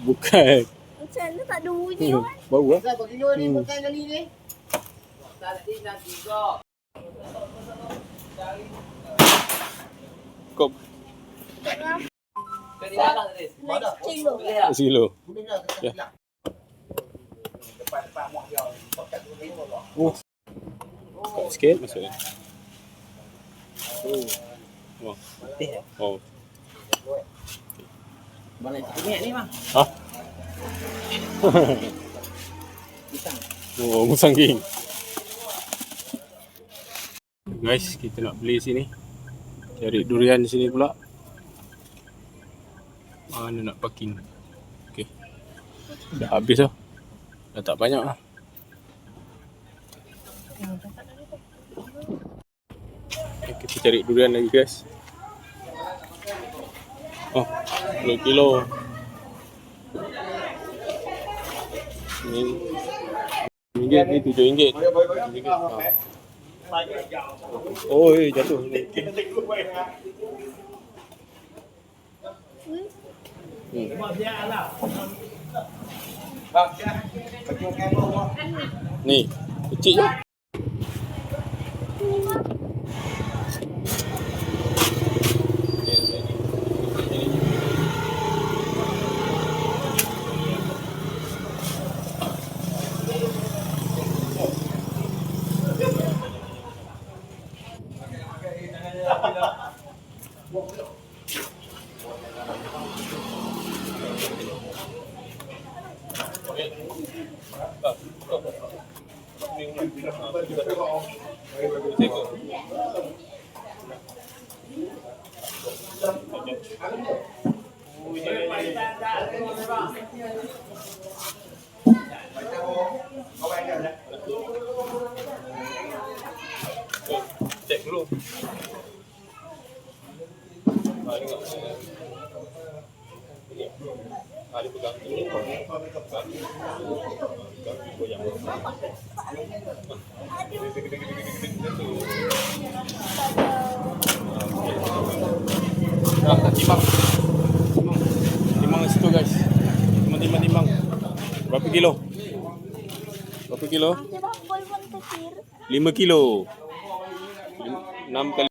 Bukan. Macam mana tak ada bunyi Hmm. kan? Bau ah. Bagi ni Hmm. kali ni. Ada nak juga. Kau Kali dalam tadi. Next kilo. silo. Boleh dah kita Ya. bilang. Mana ni bang? Ah. oh, musang king. Guys, kita nak beli sini. Cari durian di sini pula. Mana nak parking? Okey. Dah habis dah. Dah tak banyak lah. Okay, kita cari durian lagi guys. Oh, 10 kilo. Ni ringgit ni tujuh ringgit. Ringgit. Ha. Oh, eh, jatuh. Ni. Hmm. Ni, kecil je. Well, Timbang. Timbang kat situ guys. Timbang, timbang, timbang. Berapa kilo? Berapa kilo? Dia bang boy pun kecil. 5 kilo. 6 kali.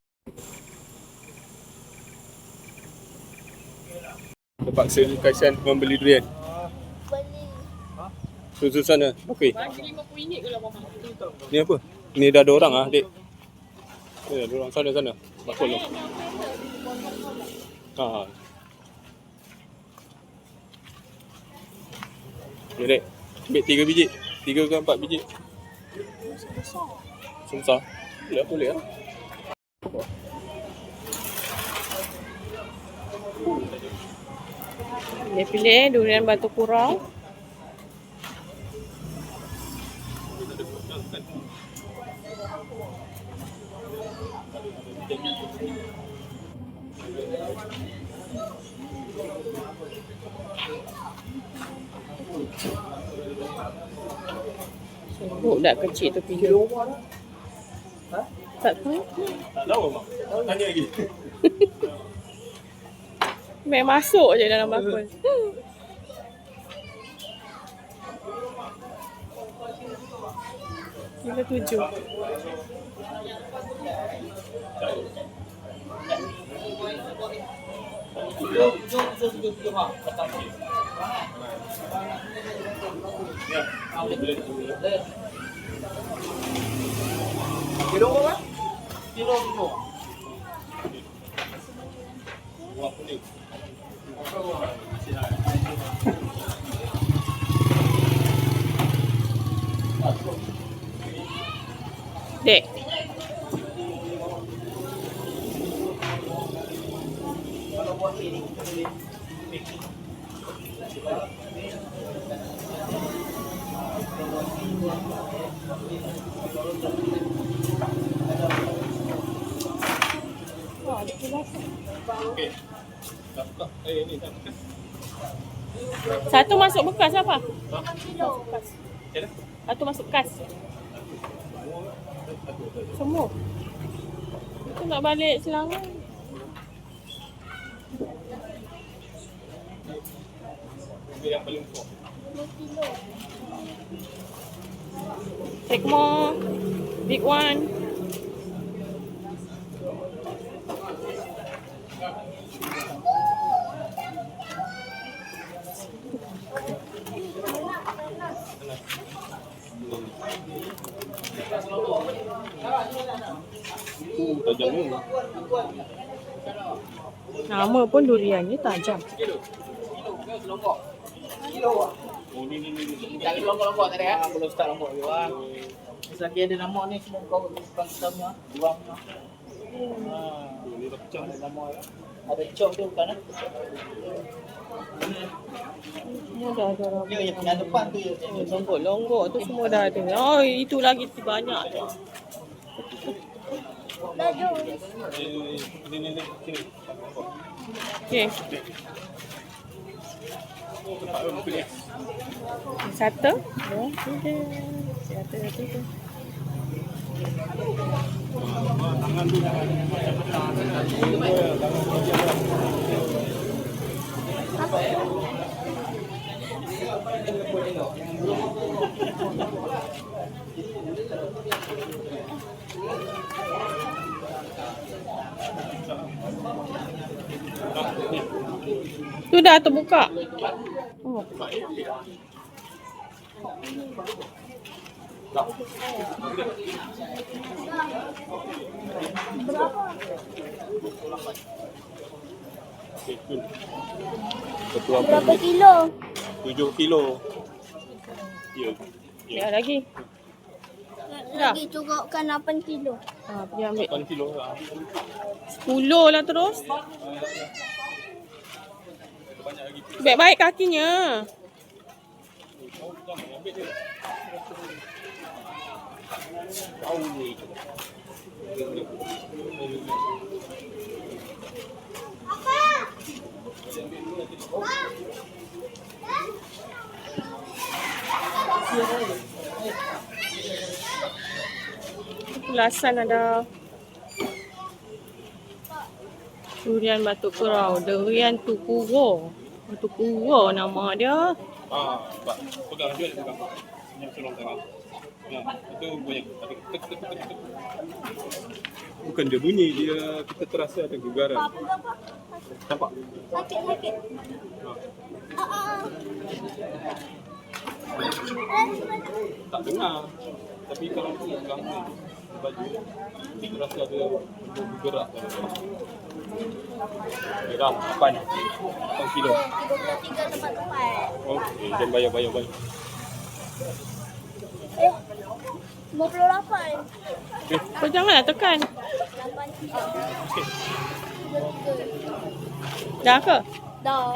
Terpaksa kasihan membeli durian. Susu sana. Okey. Bagi RM50 ke lah mama? Ni apa? Ni dah ada orang ah, Dek. Ya, ada orang sana sana. Bakul Ha. Ya, Dek. Ambil 3 biji. 3 ke 4 biji. Susah. Boleh boleh lah. Dia pilih durian batu kurau. Budak kecil tu pergi. Tak tahu. Tak tahu mak. Tanya lagi. Main masuk je dalam bakul. Kilo tujuh. Kilo berapa? Kilo kilo. Buah kuning. Satu masuk bekas apa? Ha? Bekas. Macam mana? Satu masuk kas. Semua. Itu nak balik Selangor. Ambil yang paling besar. 10 kilo. Take more. Big one. Uh, tajam ni. Nama pun duriannya tajam. Oh, ni ni ni. Tak ada lombok-lombok tak ada ya? Belum start lombok je lah. Selagi ada nama ni semua kau kita punya, dua punya. Ha, Oh, ni dah pecah. ada nama ya. Ada cok tu bukan eh? Semua dah ada rambut. Ya, yang depan tu ya. Oh, Longgok-longgok tu semua dah ada. Oh, itu lagi banyak. Ni ni ni. Sini. Okey. Satu. Ya, tiga. Satu, tiga. Tangan tu jangan macam petang. Tangan tu macam Tu dah terbuka. Tu. Satu apa? Berapa kilo? Tujuh kilo. Ya. Ya, lagi. Dah. Lagi cukupkan 8 kilo. Ha, pergi ambil. 8 kilo lah. 10 lah terus. Lagi. Baik-baik kakinya. Ulasan ada durian batu kerau, durian tukuro. Batu kuro nama dia. Ah, pegang dia pegang. Senyap tolong tangan. Ya, itu bunyi. Tapi tek tek tek tek. Bukan dia bunyi, dia kita terasa ada berapa? Nampak? Sakit sakit. Ha. Ah ah. Tak dengar. Tapi kalau tu pegang ni baju kita rasa ada benda bergerak dalam dah, 8. 8 kilo. 23 tempat-tempat. Okey, dan bayar bayar. Eh. 58. Okey. Kau janganlah tekan. 8 kilo. Okey. 23. Dah ke? Dah.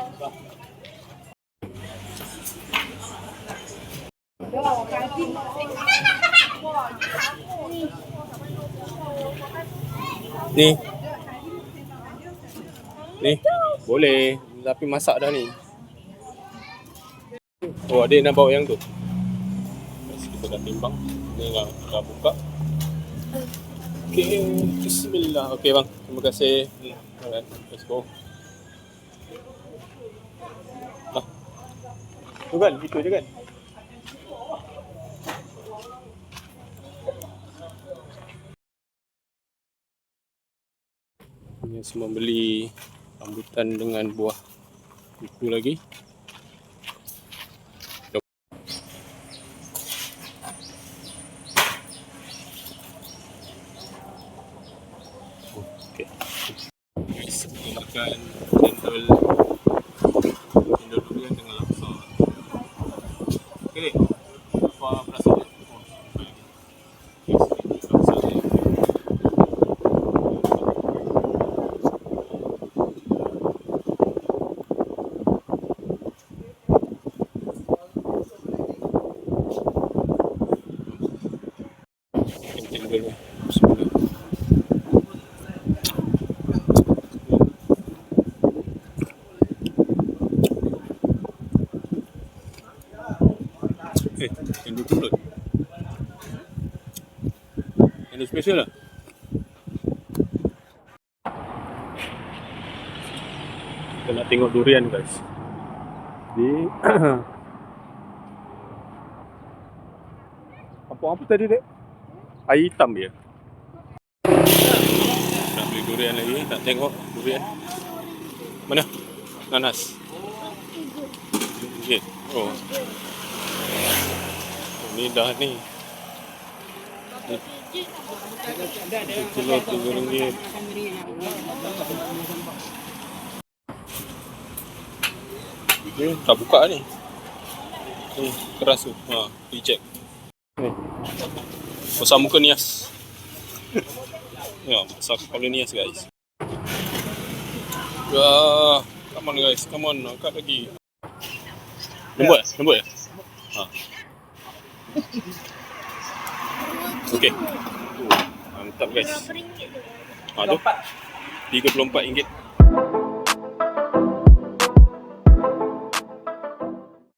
Ni. Ni. Boleh. Tapi masak dah ni. Oh, adik nak bawa yang tu. Yes, kita dah timbang. Ni dah, dah buka. Okey, bismillah. Okey bang, terima kasih. Alright, let's go. Tu kan, itu je kan? Ini semua beli rambutan dengan buah itu lagi. Okey. Guys, kita makan cendol cendol durian dengan laksa. Okey. Apa perasaan? Oh, okey. Yes, ini laksa dia. Kencing dulu. Bismillah. Eh, cendol pulut. Lah. Kita nak tengok durian guys. Di Apa apa tadi dek? Air hitam dia. Nak beli durian lagi, nak tengok durian. Mana? Nanas. Okay. Oh. Ni dah ni. Ni tak buka ni. Ni keras tu. Ha, reject. Ni. Pasal muka nias. ya, pasal kepala nias guys. Ya, come on guys, come on, angkat lagi. Lembut eh? Lembut eh? Ha. Okay. Mantap guys. Berapa tu? Ha tu. RM34.